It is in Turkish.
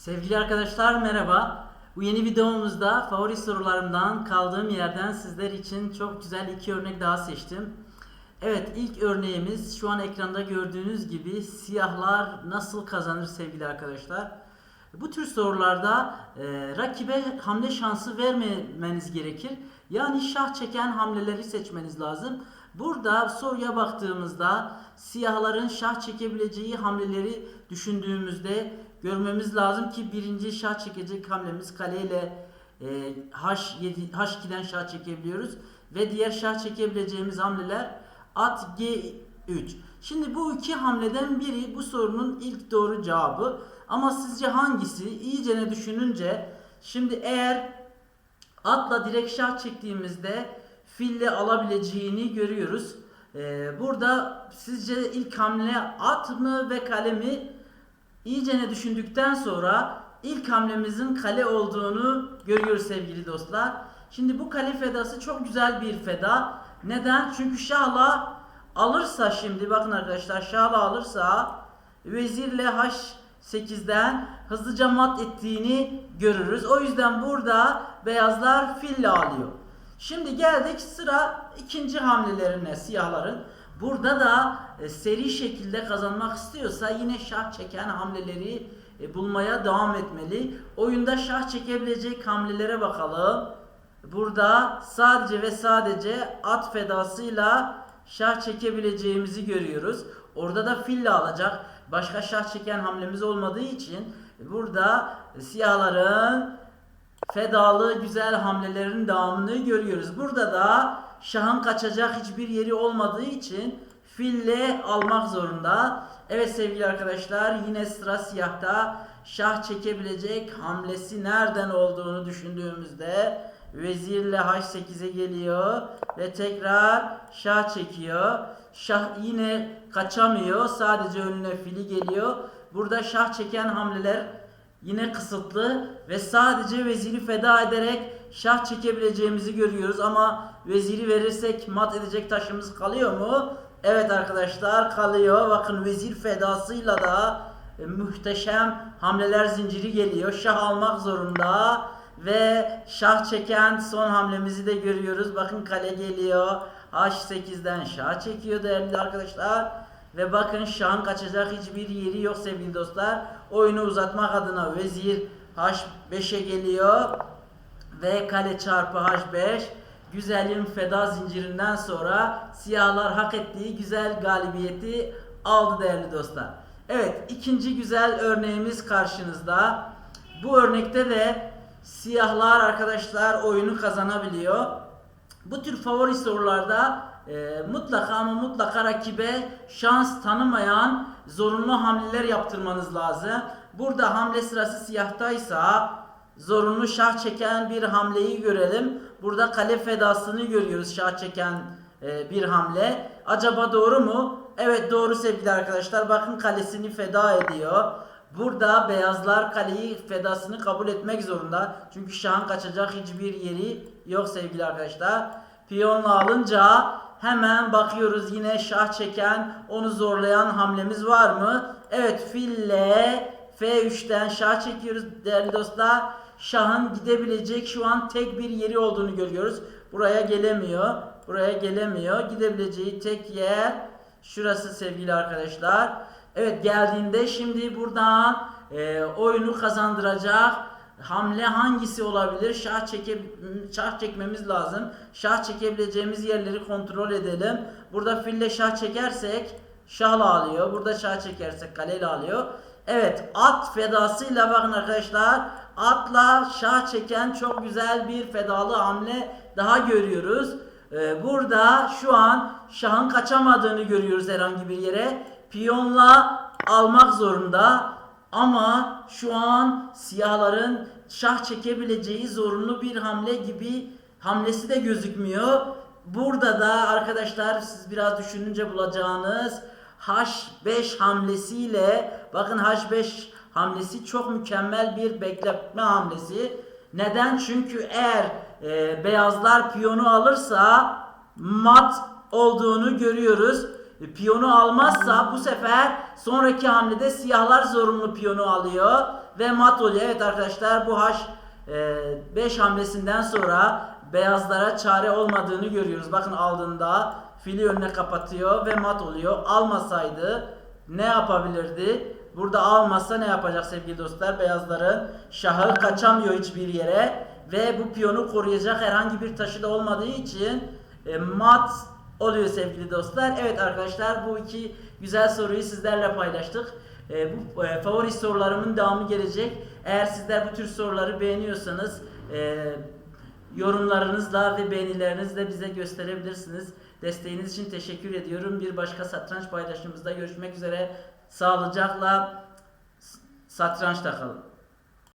Sevgili arkadaşlar merhaba. Bu yeni videomuzda favori sorularımdan kaldığım yerden sizler için çok güzel iki örnek daha seçtim. Evet ilk örneğimiz şu an ekranda gördüğünüz gibi siyahlar nasıl kazanır sevgili arkadaşlar. Bu tür sorularda e, rakibe hamle şansı vermemeniz gerekir. Yani şah çeken hamleleri seçmeniz lazım. Burada soruya baktığımızda siyahların şah çekebileceği hamleleri düşündüğümüzde görmemiz lazım ki birinci şah çekecek hamlemiz kaleyle e, H7, H2'den şah çekebiliyoruz ve diğer şah çekebileceğimiz hamleler at G3. Şimdi bu iki hamleden biri bu sorunun ilk doğru cevabı. Ama sizce hangisi? İyicene düşününce şimdi eğer atla direkt şah çektiğimizde fille alabileceğini görüyoruz. Ee, burada sizce ilk hamle at mı ve kale mi? İyicene düşündükten sonra ilk hamlemizin kale olduğunu görüyoruz sevgili dostlar. Şimdi bu kale fedası çok güzel bir feda. Neden? Çünkü şahla alırsa şimdi bakın arkadaşlar şahla alırsa vezirle H8'den hızlıca mat ettiğini görürüz. O yüzden burada beyazlar fille alıyor. Şimdi geldik sıra ikinci hamlelerine siyahların. Burada da e, seri şekilde kazanmak istiyorsa yine şah çeken hamleleri e, bulmaya devam etmeli. Oyunda şah çekebilecek hamlelere bakalım. Burada sadece ve sadece at fedasıyla şah çekebileceğimizi görüyoruz. Orada da fille alacak. Başka şah çeken hamlemiz olmadığı için burada siyahların fedalı güzel hamlelerin devamını görüyoruz. Burada da şahın kaçacak hiçbir yeri olmadığı için fille almak zorunda. Evet sevgili arkadaşlar yine sıra siyahta şah çekebilecek hamlesi nereden olduğunu düşündüğümüzde vezirle H8'e geliyor ve tekrar şah çekiyor. Şah yine kaçamıyor. Sadece önüne fili geliyor. Burada şah çeken hamleler yine kısıtlı ve sadece veziri feda ederek şah çekebileceğimizi görüyoruz ama veziri verirsek mat edecek taşımız kalıyor mu? Evet arkadaşlar kalıyor. Bakın vezir fedasıyla da e, muhteşem hamleler zinciri geliyor. Şah almak zorunda ve şah çeken son hamlemizi de görüyoruz. Bakın kale geliyor. H8'den şah çekiyor değerli arkadaşlar. Ve bakın şahın kaçacak hiçbir yeri yok sevgili dostlar. Oyunu uzatmak adına vezir H5'e geliyor. Ve kale çarpı H5. Güzelin feda zincirinden sonra siyahlar hak ettiği güzel galibiyeti aldı değerli dostlar. Evet ikinci güzel örneğimiz karşınızda. Bu örnekte de siyahlar arkadaşlar oyunu kazanabiliyor. Bu tür favori sorularda e, mutlaka ama mutlaka rakibe şans tanımayan zorunlu hamleler yaptırmanız lazım. Burada hamle sırası siyahtaysa zorunlu şah çeken bir hamleyi görelim. Burada kale fedasını görüyoruz şah çeken e, bir hamle. Acaba doğru mu? Evet doğru sevgili arkadaşlar. Bakın kalesini feda ediyor. Burada beyazlar kaleyi fedasını kabul etmek zorunda. Çünkü şahın kaçacak hiçbir yeri yok sevgili arkadaşlar. Piyonla alınca hemen bakıyoruz yine şah çeken onu zorlayan hamlemiz var mı? Evet fille F3'ten şah çekiyoruz değerli dostlar. Şahın gidebilecek şu an tek bir yeri olduğunu görüyoruz. Buraya gelemiyor. Buraya gelemiyor. Gidebileceği tek yer şurası sevgili arkadaşlar. Evet geldiğinde şimdi buradan e, oyunu kazandıracak hamle hangisi olabilir? Şah çeke şah çekmemiz lazım. Şah çekebileceğimiz yerleri kontrol edelim. Burada fille şah çekersek şahla alıyor. Burada şah çekersek kaleyle alıyor. Evet at fedasıyla bakın arkadaşlar atla şah çeken çok güzel bir fedalı hamle daha görüyoruz. Ee, burada şu an şahın kaçamadığını görüyoruz herhangi bir yere. Piyonla almak zorunda. Ama şu an siyahların şah çekebileceği zorunlu bir hamle gibi hamlesi de gözükmüyor. Burada da arkadaşlar siz biraz düşününce bulacağınız H5 hamlesiyle bakın H5 hamlesi çok mükemmel bir bekletme hamlesi. Neden? Çünkü eğer e, beyazlar piyonu alırsa mat olduğunu görüyoruz. E, piyonu almazsa bu sefer sonraki hamlede siyahlar zorunlu piyonu alıyor ve mat oluyor. Evet arkadaşlar bu haş 5 hamlesinden sonra beyazlara çare olmadığını görüyoruz. Bakın aldığında fili önüne kapatıyor ve mat oluyor. Almasaydı ne yapabilirdi? Burada almazsa ne yapacak sevgili dostlar? Beyazların şahı kaçamıyor hiçbir yere ve bu piyonu koruyacak herhangi bir taşı da olmadığı için e, mat oluyor sevgili dostlar. Evet arkadaşlar bu iki güzel soruyu sizlerle paylaştık. E, bu e, favori sorularımın devamı gelecek. Eğer sizler bu tür soruları beğeniyorsanız e, yorumlarınızla ve beğenilerinizle bize gösterebilirsiniz. Desteğiniz için teşekkür ediyorum. Bir başka satranç paylaşımımızda görüşmek üzere. Sağlıcakla satrançta kalın.